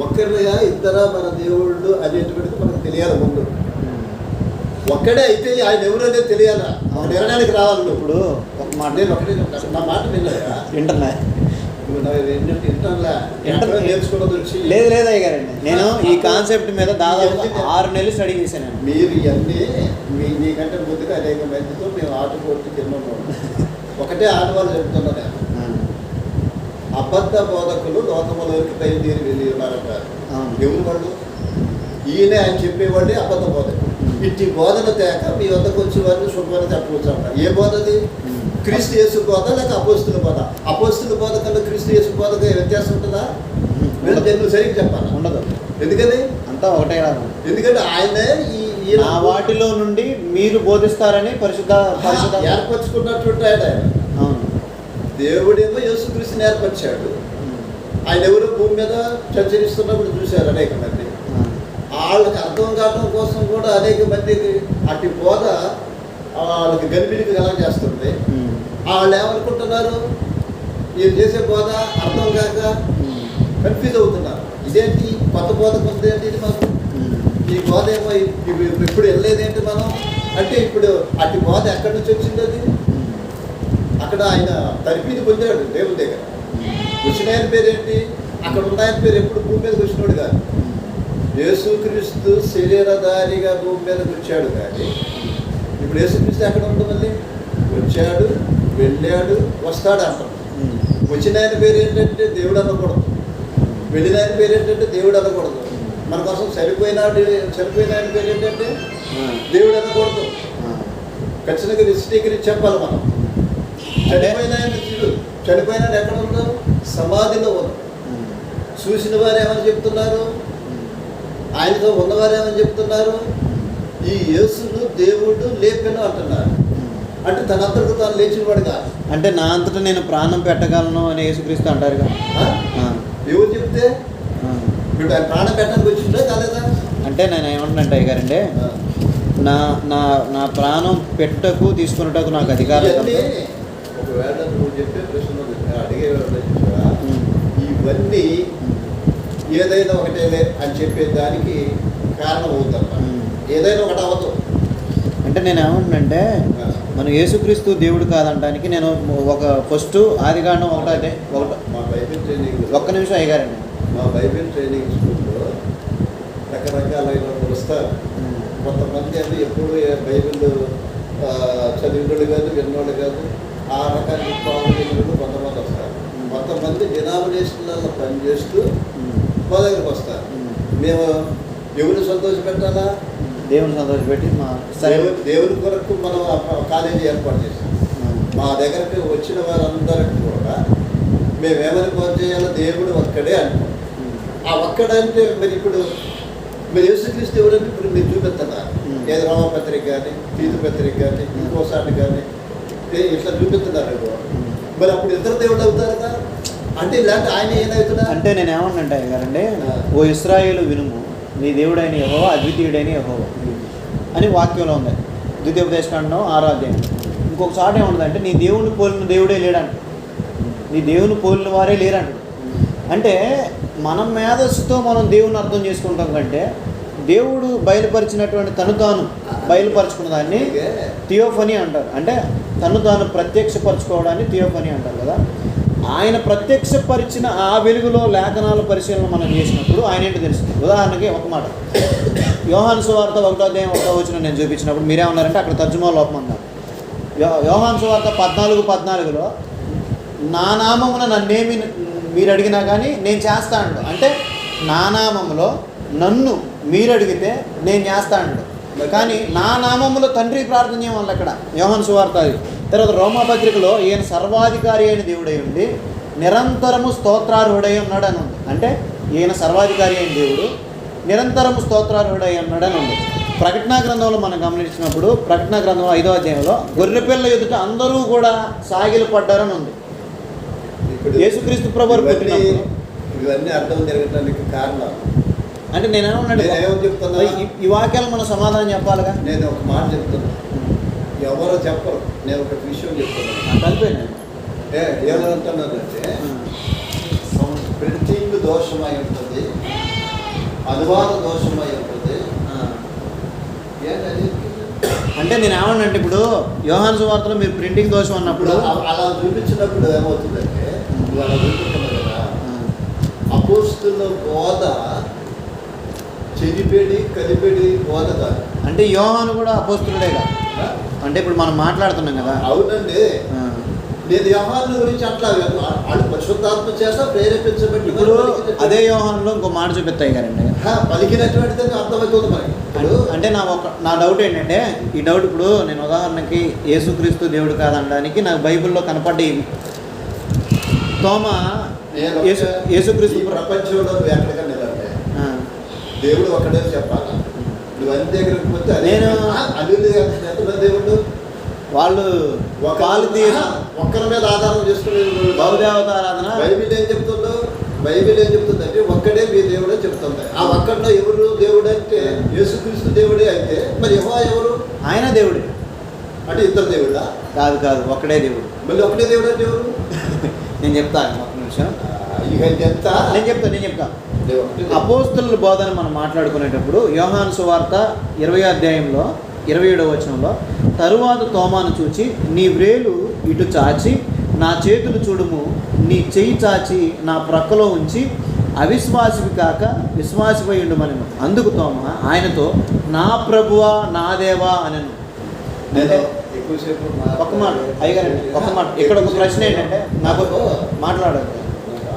ఒక్కరిగా ఇద్దరా మన దేవుళ్ళు అనేటువంటిది మనకు తెలియాలి ముందు. ఒక్కడే అయితే ఆయన ఎవరు అనేది తెలియాలా? ఒక నిర్ణయానికి రావాలి ఇప్పుడు ఒక మాట నేను ఒకటే. నా మాట విన్నాయా వింటున్నా. వచ్చి లేదు లేదు అయ్య గారండి నేను ఈ కాన్సెప్ట్ మీద దాదాపు ఆరు నెలలు స్టడీ చేశాను మీరు ఇవన్నీ మీ నీకంటే ముందుగా అనేక మందితో మేము ఆట కొట్టి తిన్నాము ఒకటే ఆడవాళ్ళు చెప్తున్నా నేను అబద్ధ బోధకులు లోకములోకి బయలుదేరి వెళ్ళి ఉన్నారట అవును. ఎవరు వాళ్ళు ఈయన ఆయన చెప్పేవాళ్ళే అబద్ధ బోధకులు. ఇట్టి బోధన తేక మీ వద్దకు వచ్చి వారిని శుభ్రత చెప్పవచ్చు అంట ఏ బోధది. క్రీస్తు యేసు బోధ లేక అపోస్తుల బోధ? అపోస్తుల బోధ కన్నా క్రీస్తు యేసు బోధకు వ్యత్యాసం ఉంటుందా? నేను నేను సరిగ్గా చెప్పాను ఉండదు. ఎందుకని? అంతా ఒకటే ఎందుకంటే ఆయనే ఈ నా వాటిలో నుండి మీరు బోధిస్తారని పరిశుద్ధ పరిశుద్ధ ఏర్పరచుకున్నటువంటి ఆయన. దేవుడేమో యేసుక్రీస్తుని ఏర్పరిచాడు ఆయన ఎవరు భూమి మీద సంచరిస్తున్నప్పుడు చూశారు అనేక మంది. వాళ్ళకి అర్థం కావడం కోసం కూడా అనేక మందికి అటు బోధ వాళ్ళకి గర్భిణికి ఎలా చేస్తుంది. వాళ్ళు ఏమనుకుంటున్నారు? మీరు చేసే బోధ అర్థం కాక కన్ఫ్యూజ్ అవుతున్నారు. ఇదేంటి? కొత్త బోధ పొందేంటి ఇది మాకు? ఈ బోధ ఏమో ఇప్పుడు ఇప్పుడు వెళ్ళలేదేంటి మనం? అంటే ఇప్పుడు అటు బోధ ఎక్కడి నుంచి వచ్చింది అది? అక్కడ ఆయన తరిపిది పొందాడు దేవుని దగ్గర. వచ్చిన ఆయన పేరు ఏంటి? అక్కడ ఉన్న ఆయన పేరు ఎప్పుడు భూమి మీదకి వచ్చినోడు కాదు. యేసుక్రీస్తు శరీరధారిగా భూమి మీదకి వచ్చాడు కానీ ఇప్పుడు యేసుక్రీస్తు ఎక్కడ ఉంది మళ్ళీ? వచ్చాడు వెళ్ళాడు వస్తాడు అంటాం. వచ్చిన ఆయన పేరు ఏంటంటే దేవుడు అనకూడదు. వెళ్ళిన ఆయన పేరు ఏంటంటే దేవుడు అనకూడదు. మన కోసం చనిపోయినాడు చనిపోయిన ఆయన పేరు ఏంటంటే. దేవుడు అనకూడదు. ఖచ్చితంగా విశదీకరించి చెప్పాలి మనం. చనిపోయిన ఆయన చనిపోయిన ఎక్కడ ఉన్నారు సమాధిలో ఉన్నారు. చూసిన వారు ఏమని చెప్తున్నారు. ఆయనతో ఉన్నవారు ఏమని చెప్తున్నారు ఈ యేసును దేవుడు లేపెను అంటున్నారు. అంటే తనంతకు తాను లేచినవాడు కాదు అంటే నా అంతటా నేను ప్రాణం పెట్టగలను అని యేసుక్రీస్తు అంటారుగా ఆ? ఆ. ఎవరు చెప్తే. ఇప్పుడు ఆయన ప్రాణం పెట్టడానికి వచ్చిందా కాలేదా అంటే నేను ఏమంటున్నాను అయ్యగారండి ఆ. నా నా నా ప్రాణం పెట్టకు తీసుకున్నటకు నాకు అధికారం ఒకవేళ నువ్వు చెప్పే ప్రశ్న అడిగే చూసావా ఉమ్. ఇవన్నీ ఏదైనా ఒకటేలే అని చెప్పే దానికి కారణం అవుతుందా ఉమ్. ఏదైనా ఒకటి అవ్వదు అంటే నేను ఏమంటున్నానంటే ఆ. మనం యేసుక్రీస్తు దేవుడు కాదంటానికి నేను ఒక ఫస్ట్ ఆదికాండం ఒకటే ఒకట మా బైబిల్ ట్రైనింగ్ ఒక్క నిమిషం అయ్యగారండి. మా బైబిల్ ట్రైనింగ్ స్కూల్లో రకరకాలైన వస్తారు కొంతమంది అంటే ఎప్పుడు బైబిల్ చదివినోళ్ళు కాదు విన్నోళ్ళు కాదు ఆ రకానికి పావులు కొంతమంది వస్తారు. కొంతమంది డినామినేషన్లలో పనిచేస్తూ మా దగ్గరకు వస్తారు. మేము. ఎవరిని సంతోషపెట్టాలా? దేవుని సంతోషపెట్టి మా సరే దేవుని దేవుని కొరకు మనం కాలేజీ ఏర్పాటు చేస్తాం మా దగ్గరకు వచ్చిన వారందరికి కూడా మేమేమని ఫోన్ చేయాలో దేవుడు ఒక్కడే ఆ ఒక్కడంటే మరి ఇప్పుడు మీరు యేసుక్రీస్తు ఎవరంటే ఇప్పుడు మీరు Hmm. ఏదో రామపత్రిక కానీ తీతు పత్రిక కానీ ఇంకోసారి కానీ ఇట్లా చూపిస్తున్నారు. మరి? అప్పుడు ఇద్దరు దేవుడు అవుతారు కదా అంటే ఇలాంటి ఆయన ఏమవుతున్నా అంటే నేను ఏమన్నంటే అయ్యగారండి ఆ. ఓ ఇస్రాయేలు వినుము నీ దేవుడైన యహో అద్వితీయుడైన యహో అని వాక్యంలో ఉంది. ద్వితీయోపదేశకాండం ఆరో అధ్యాయం ఇంకొక చోట ఏముందంటే నీ దేవుని పోలిన దేవుడే లేడంట. నీ దేవుని పోలిన వారే లేరంట. అంటే మనం మేధస్సుతో మనం దేవుని అర్థం చేసుకుంటాం కంటే దేవుడు బయలుపరిచినటువంటి తను తాను బయలుపరుచుకున్న దాన్ని థియోఫనీ అంటారు. అంటే తను తాను ప్రత్యక్షపరచుకోవడాన్ని థియోఫనీ అంటారు కదా. ఆయన ప్రత్యక్షపరిచిన ఆ వెలుగులో లేఖనాల పరిశీలన మనం చేసినప్పుడు ఆయన ఏంటి తెలుస్తుంది. ఉదాహరణకి ఒక మాట. యోహాన్ సువార్త ఒకటో అధ్యాయం ఒకటో వచ్చిన నేను చూపించినప్పుడు మీరేమన్నారంటే అక్కడ తర్జుమా లోపం అన్నారు. యోహాన్ సువార్త పద్నాలుగు పద్నాలుగులో నా నామమున నన్నేమి మీరు అడిగినా కానీ నేను చేస్తా అంటే నా నామములో నన్ను మీరు అడిగితే నేను చేస్తా అండు కానీ నా నామములో తండ్రి ప్రార్థన చేయమని అక్కడ. యోహన్ సువార్త అది. తర్వాత రోమాపత్రికలో ఈయన సర్వాధికారి అయిన దేవుడై ఉండి నిరంతరము స్తోత్రార్హుడై ఉన్నాడు అని ఉంది. అంటే ఈయన సర్వాధికారి అయిన దేవుడు నిరంతరము స్తోత్రార్హుడై ఉన్నాడు అని ఉంది. ప్రకటనా గ్రంథంలో మనం గమనించినప్పుడు ప్రకటనా గ్రంథం ఐదో అధ్యాయంలో గొర్రెపిల్ల ఎదుట అందరూ కూడా సాగిలు పడ్డారని ఉంది. యేసుక్రీస్తు పుట్టినప్పుడు ఇవన్నీ అర్థం జరగడానికి కారణం. అంటే నేనేమన్నాడు నేనేమని చెప్తున్నా? ఈ- వాక్యాలు మనం సమాధానం చెప్పాలిగా? నేను ఒక మాట చెప్తున్నా. ఎవరో చెప్పరు. నేను ఒక విషయం చెప్తున్నాను ఏ ఏమంటున్నానంటే ప్రింటింగ్ దోషమై ఉంటుంది. అనువాద దోషమై ఉంటుంది. ఏంటది? అంటే నేను ఏమన్నంటే ఇప్పుడు యోహాన్ సువార్తలో మీరు ప్రింటింగ్ దోషం అన్నప్పుడు అలా చూపించినప్పుడు ఏమవుతుందంటే నువ్వు అలా చూపించుకున్నావు కదా అపోస్తుల బోధ చెరిపెడి కలిపెడి కాదు అంటే యోహాను కూడా అపోస్తులుడేగా. అంటే ఇప్పుడు మనం మాట్లాడుతున్నాం కదా. అవునండి. నేను వ్యవహారం గురించి అట్లా. వాళ్ళు పరిశుద్ధాత్మ చేత ప్రేరేపించబట్టి ఇప్పుడు అదే యోహాన్లో ఇంకో మాట చూపిస్తాయి గారండి పలికినటువంటిది అర్థమవుతుంది మనకి ఇప్పుడు అంటే నా ఒక నా డౌట్ ఏంటంటే ఈ డౌట్ ఇప్పుడు నేను ఉదాహరణకి యేసుక్రీస్తు దేవుడు కాదనడానికి నాకు బైబిల్లో కనపడ్డేవి తోమ యేసుక్రీస్తు ప్రపంచంలో నువ్వు ఎక్కడికైనా నిలబడే ఆ, దేవుడు ఒక్కడే చెప్పాలి? నువ్వు అన్ని దగ్గరికి పోతే నేను- ఎంతమంది దేవుడు? వాళ్ళు ఒక ఒక్కరి మీద ఆధారం చేసుకునే బహుదేవతారాధన బైబిల్ ఏం చెప్తుందో? బైబిల్ ఏం చెప్తుంది అంటే ఒక్కడే మీ దేవుడే చెప్తుంది. ఆ ఒక్కడిలో ఎవరు దేవుడు అంటే యేసుక్రీస్తు దేవుడే అయితే మరి యెహోవా ఎవరు? ఆయన దేవుడే. అంటే ఇద్దరు దేవుడా? కాదు కాదు ఒక్కడే దేవుడు. మళ్ళీ ఒకటే దేవుడు అంటే ఎవరు? నేను చెప్తాను ఒక నిమిషం. నేను చెప్తాను నేను దేవుడు అపోస్తుల బోధన మనం మాట్లాడుకునేటప్పుడు యోహాను సువార్త ఇరవై అధ్యాయంలో ఇరవై ఏడవ వచనంలో తరువాత తోమాను చూచి నీ వ్రేలు ఇటు చాచి నా చేతులు చూడుము నీ చెయ్యి చాచి నా ప్రక్కలో ఉంచి అవిశ్వాసివి కాక విశ్వాసిపై ఉండమని అందుకు తోమ ఆయనతో నా ప్రభువా నా దేవా అనను. ఒక మాట అయ్యగారండి ఒక మాట ఇక్కడ ఒక ప్రశ్న ఏంటంటే నాకు మాట్లాడండి నాకు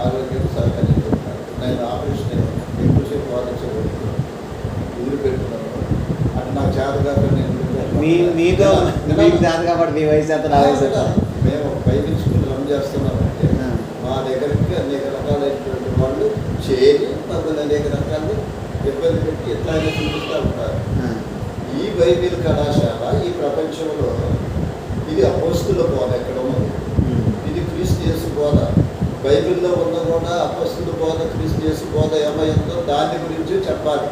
ఆరోగ్యం సహకరించుకుంటాను నేను ఆపరేషన్. ఎక్కువసేపు వాదించకూడదు ఊరు పెట్టుకున్నాను అంటే నాకు చేత కాక నేను మీ మీతో వినాలి. మీకు దాని కాబట్టి మీ వయసు ఎంత నా వయసు ఎంత మేము స్కూల్ రన్ చేస్తున్నామంటే. మా దగ్గరికి అనేక రకాలైనటువంటి వాళ్ళు చేరి మమ్మల్ని అనేక రకాలు ఇబ్బంది పెట్టి ఇట్లాగే చూపిస్తూ ఉంటారు. ఈ బైబిల్ కళాశాల ఈ ప్రపంచంలో ఇది అపోస్తుల బోధ ఎక్కడ ఉంది ఉమ్. ఇది క్రీస్తు యేసు బోధ బైబిల్లో ఉన్న కూడా అపోస్తుల బోధ క్రీస్తు యేసు బోధ ఏమైందో దాని గురించి చెప్పాలి.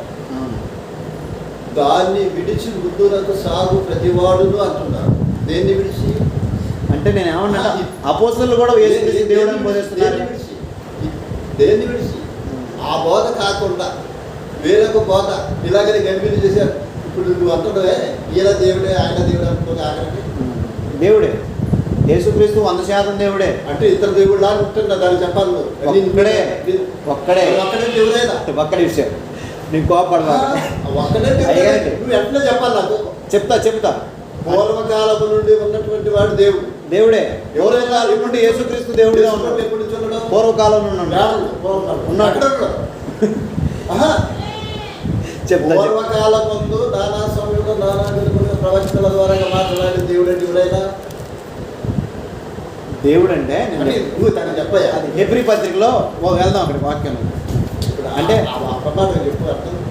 దాన్ని విడిచి ముందులకు సాగు ప్రతివాడును అంటున్నారు దేన్ని విడిచి అంటే నేను ఏమన్నా అపోస్తులు కూడా యేసుక్రీస్తు దేన్ని విడిచి? బోధిస్తున్నారు దేన్ని విడిచి? దేన్ని విడిచి ఆ బోధ కాకుండా వేరొక బోధ ఇలాగని గంభీర చేశారు ఇప్పుడు నువ్వు అంటున్నావే ఈయన దేవుడే ఆయన దేవుడే ఆఖరికి ఉమ్. దేవుడే యేసుక్రీస్తు వంద శాతం దేవుడే అంటే ఇతర దేవుడు లాగా దాన్ని చెప్పాలి. ఒక్కడే. ఒక్కడే. ఒక్కడే దేవుడేనా ఒక్క నిమిషం నేను కోపడదా ఒక్కడే. దేవుడే. నువ్వు ఎట్లా చెప్పాలి నాకు చెప్తా చెప్తా పూర్వకాలము నుండి ఉన్నటువంటి వాడు దేవుడు దేవుడే ఎవరైనా నుండి యేసుక్రీస్తు దేవుడిగా యేసుప్రభు ఉన్నాడు ఎప్పుడు ఉన్నాడు? పూర్వకాలం నుండి ఉన్నాడు. పూర్వకాలం. చెప్తా ముందు నానా సమయంలో నానా ప్రవచనాల ద్వారా మాట్లాడే దేవుడు ఎవరైనా దేవుడు అంటే. నువ్వు అది హెబ్రి పత్రికలో వెళ్దాం అక్కడికి వాక్యం. అంటే-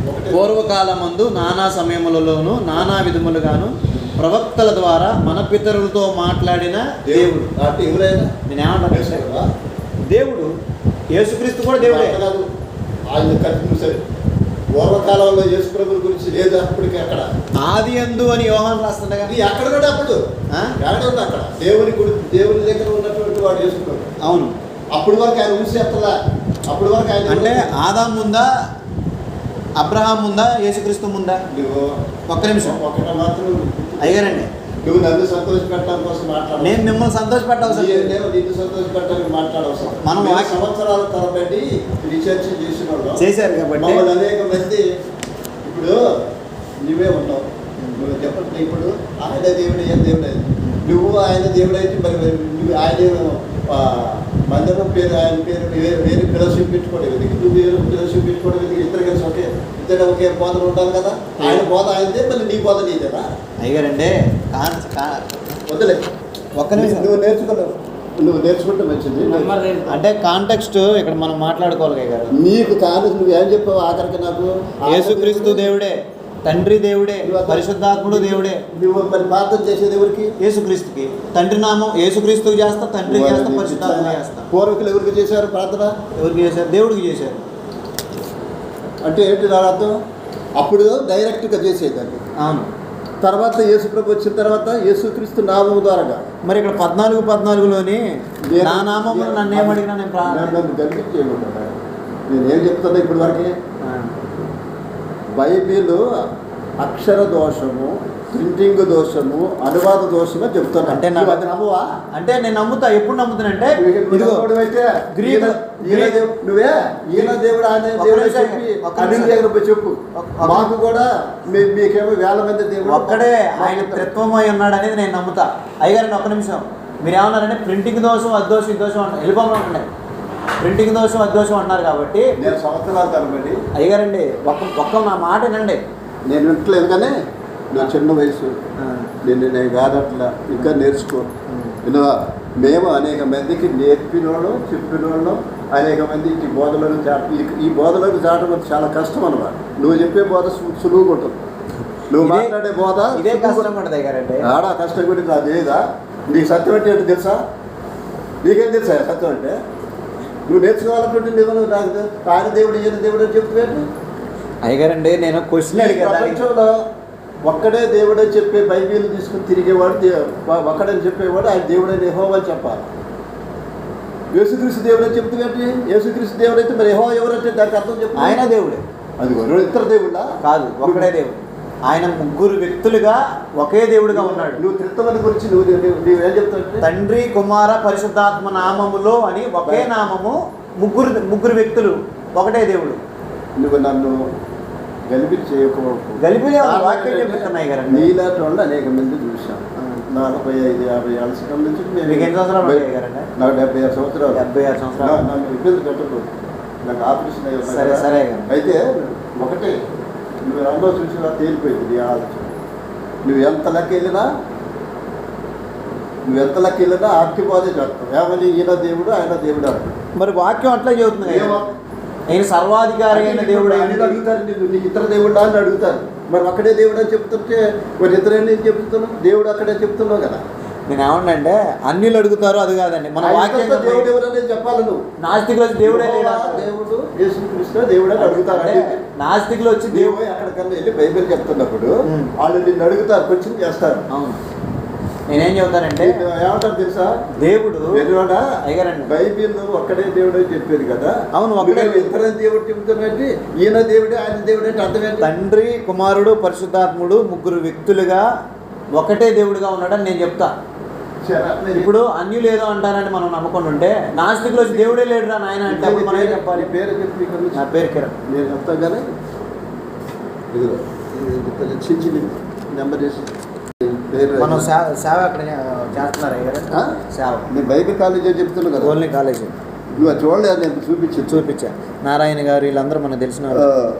ఒకటే. పూర్వకాలమందు నానా సమయములలోను నానా విధములుగాను ప్రవక్తల ద్వారా మన పితరులతో మాట్లాడిన దేవుడు. ఎవరైనా నేను ఏమంటాను? దేవుడు. యేసుక్రీస్తు కూడా దేవుడే. ఆయన పూర్వకాలంలో యేసు ప్రభు గురించి లేదు అప్పటికి అక్కడ. ఆది అందు అని యోహాన్ రాస్తుండగా. అది అక్కడ కూడా అప్పుడు? ఎక్కడ ఉంది అక్కడ? దేవుని గుడి దేవుని దగ్గర ఉన్నటువంటి వాడు యేసు ప్రభు. అవును. అప్పుడు వరకు ఆయన ఊసేస్తలా అప్పుడు వరకు ఆయన అంటే ఆదాం ముందా అబ్రహాం ముందా యేసుక్రీస్తు ముందా నువ్వు ఒక్క నిమిషం. ఒకటి మాత్రం. అయ్యారండి నువ్వు నన్ను సంతోషపెట్టడం కోసం మాట్లాడు నేను మిమ్మల్ని సంతోషపెట్టవసరం నిన్ను సంతోషపెట్టడానికి మాట్లాడవసరం మనం సంవత్సరాల తరబడి రీసెర్చ్ చేసిన వాళ్ళం. చేశారు కాబట్టి. అనేక మంది ఇప్పుడు నువ్వే ఉన్నావు నువ్వు చెప్పండి ఇప్పుడు ఆయన దేవుడు ఏం దేవుడు. నువ్వు ఆయన దేవుడు అయితే మరి నువ్వు ఆయన మందిరం పేరు ఆయన పేరు వేరే వేరే ఫెలోషిప్ పెట్టుకోవడం ఎందుకు నువ్వు వేరే ఫెలోషిప్ పెట్టుకోవడం ఎందుకు ఇద్దరు కలిసి ఒకే ఇద్దరు ఒకే బోధన ఉండాలి కదా? ఆయన బోధ ఆయనదే మళ్ళీ నీ బోధ నీదేనా అయ్యారండి వదిలే ఒక్క నిమిషం. నువ్వు నేర్చుకున్నావు. నువ్వు నేర్చుకుంటే మంచిది. అంటే కాంటెక్స్ట్ ఇక్కడ మనం మాట్లాడుకోవాలి గారు నీకు కాదు నువ్వు ఏం చెప్పావు ఆఖరికి నాకు? యేసుక్రీస్తు దేవుడే. తండ్రి దేవుడే పరిశుద్ధాత్ముడు దేవుడే. నువ్వు మరి ప్రార్థన చేసేది ఎవరికి యేసుక్రీస్తుకి. తండ్రి నామం యేసుక్రీస్తుకి చేస్తా తండ్రికి చేస్తా పరిశుద్ధాత్మ చేస్తా. పూర్వకులు ఎవరికి చేశారు ప్రార్థన? ఎవరికి చేశారు? దేవుడికి చేశారు. అంటే ఏంటి అర్థం? అప్పుడు డైరెక్ట్గా చేసేదాన్ని. అవును. తర్వాత యేసుప్రభు వచ్చిన తర్వాత యేసుక్రీస్తు నామం ద్వారాగా. మరి ఇక్కడ పద్నాలుగు పద్నాలుగులోని నా నామం నన్ను ఏమడిగినా నేను ప్రార్థన? నేను ఏం చెప్తున్నా ఇప్పుడు వరకే. బైబిల్ అక్షర దోషము ప్రింటింగ్ దోషము అనువాద దోషము చెప్తున్నా అంటే నా- నువ్వు అది నమ్మువా? అంటే నేను నమ్ముతా. ఎప్పుడు నమ్ముతానంటే అయితే గ్రీకు- దేవు- నువ్వే? ఈయన దేవుడు ఆయన దేవుడు చెప్పి అన్ని. దగ్గర పోయి చెప్పు. మాకు కూడా మీ మీకేమో వేల మంది దేవుడు ఒక్కడే ఆయన. త్రిత్వమై ఉన్నాడు అనేది నేను నమ్ముతా. అయ్యగారండి ఒక్క నిమిషం. మీరు ఏమన్నారంటే ప్రింటింగ్ దోషం అద్దోషం ఇద్దోషం అంటారు వెళ్ళిపోమండి ప్రింటింగ్ దోషం అద్దోషం అన్నారు కాబట్టి నేను సంవత్సరాలు తరబడి అయ్యగారండి ఒక్క ఒక్క నా మాట వినండి. నేను వింటలేదు కానీ నా చిన్న వయసు. నేను నేను కాదట్లా ఇంకా నేర్చుకో. వినవా మేము అనేక మందికి నేర్పినోళ్ళం చెప్పినోళ్ళం అనేక మంది ఈ బోధలను చాట ఈ- బోధలను చాటడం చాలా కష్టం అన్నమాట. నువ్వు చెప్పే బోధ సులువుగా ఉంటుంది. నువ్వు మాట్లాడే బోధ ఇదే కష్టం ఉంటుంది ఆడ కష్టం గురించి అది ఏదా నీకు సత్యం అంటే ఏంటో తెలుసా? నీకేం తెలుసా సత్యం అంటే? నువ్వు నేర్చుకోవాలనుకుంటే నువ్వు నాకు ఆయన దేవుడు ఈయన దేవుడు అని చెప్తున్నాడు అయ్యగారండి నేను క్వశ్చన్ ప్రపంచంలో ఒక్కడే దేవుడే చెప్పే బైబిల్ తీసుకుని తిరిగేవాడు ఒక్కడని చెప్పేవాడు ఆయన దేవుడే యెహోవా అని చెప్పాలి. యేసుక్రీస్తు దేవుడు అని చెప్తుందంటే యేసుక్రీస్తు దేవుడు అయితే మరి యెహోవా ఎవరంటే దానికి అర్థం చెప్పు. ఆయన దేవుడే. అది ఇద్దరు దేవుడా కాదు ఒక్కడే దేవుడు. ఆయన ముగ్గురు వ్యక్తులుగా ఒకే దేవుడిగా ఉన్నాడు. నువ్వు త్రిత్తమని గురించి నువ్వు నువ్వు- నువ్వేం చెప్తావు తండ్రి కుమార పరిశుద్ధాత్మ నామములో అని ఒకే నామము ముగ్గురు ముగ్గురు వ్యక్తులు ఒకటే దేవుడు. నువ్వు నన్ను గలిపి చేయకపోకు గలిపిలే ఉంది, వాక్యం చెప్తున్నాయి కదండి. నీలాంటి వాళ్ళు అనేక మంది చూశాను నలభై ఐదు యాభై ఏళ్ళ సంవత్సరం నుంచి మీకు ఎన్ని సంవత్సరాలు? నాకు డెబ్బై ఆరు సంవత్సరాలు. డెబ్బై ఆరు సంవత్సరాలు. నాకు ఇబ్బంది పెట్టదు నాకు ఆపరేషన్ అయ్యి సరే. సరే. గారు. అయితే ఒకటే నువ్వు చూసినా తేలిపోయింది నీ ఆలోచన. నువ్వు ఎంత లెక్క వెళ్ళినా నువ్వు ఎంత లెక్క వెళ్ళినా ఆక్టిపోదే చెప్తావు ఏమని? ఈయన దేవుడు ఆయన దేవుడు అంటాడు. మరి వాక్యం అట్లా చెబుతుంది? ఆయన సర్వాధికారి అయిన దేవుడు అని అడుగుతారు నీకు నీకు ఇతర దేవుడా అని అడుగుతారు మరి ఒక్కడే దేవుడు అని చెప్తుంటే మరి ఇతరేంటి ఏం చెప్తున్నావు? దేవుడు అక్కడే చెప్తున్నావు కదా. నేను ఏమన్నంటే అన్యులు అడుగుతారు అది కాదండి. మన వాక్యం దేవుడు ఎవరు అనేది చెప్పాలి నువ్వు. నాస్తికులు దేవుడే లేడు యెహోవా అంటారు. దేవుడు దేవుడు అని అడుగుతారు నాస్తికులు వచ్చి దేవుడు అక్కడికన్నా వెళ్ళి బైబిల్ చెప్తున్నప్పుడు. వాళ్ళు నిన్ను అడుగుతారు క్వశ్చన్ చేస్తారు. అవును. నేనేం చెబుతానంటే ఏమంటారు తెలుసా? దేవుడు? అయ్యగారండి. బైబిల్ ఒక్కడే దేవుడు అని చెప్పేది కదా? అవును, నువ్వు ఇతర దేవుడు చెబుతున్నట్టు ఈయన దేవుడే ఆయన దేవుడే అంటే అర్థం ఏంటి? తండ్రి కుమారుడు పరిశుద్ధాత్ముడు ముగ్గురు వ్యక్తులుగా ఒకటే దేవుడిగా ఉన్నాడని నేను చెప్తా. సరే, నేను ఇప్పుడు అన్యులు ఏదో అంటారని మనం నమ్మకుండా ఉంటే నాస్తికులు వచ్చి దేవుడే లేడురా నాయన అంటే అప్పుడు మనం ఏం చెప్పాలి? పేరు చెప్పి. నా పేరు కిరణ్. నేను చెప్తాను కానీ ఇదిగో చిన్న నెంబర్ చేసి మనం సేవ అక్కడ చేస్తున్నారు? సేవ నేను బైబిల్ కాలేజ్ అని చెప్తున్నాను కదా. Only college. నువ్వు చూడలేదు నేను చూపించి. చూపించా. నారాయణ గారు వీళ్ళందరూ మనకు తెలిసిన.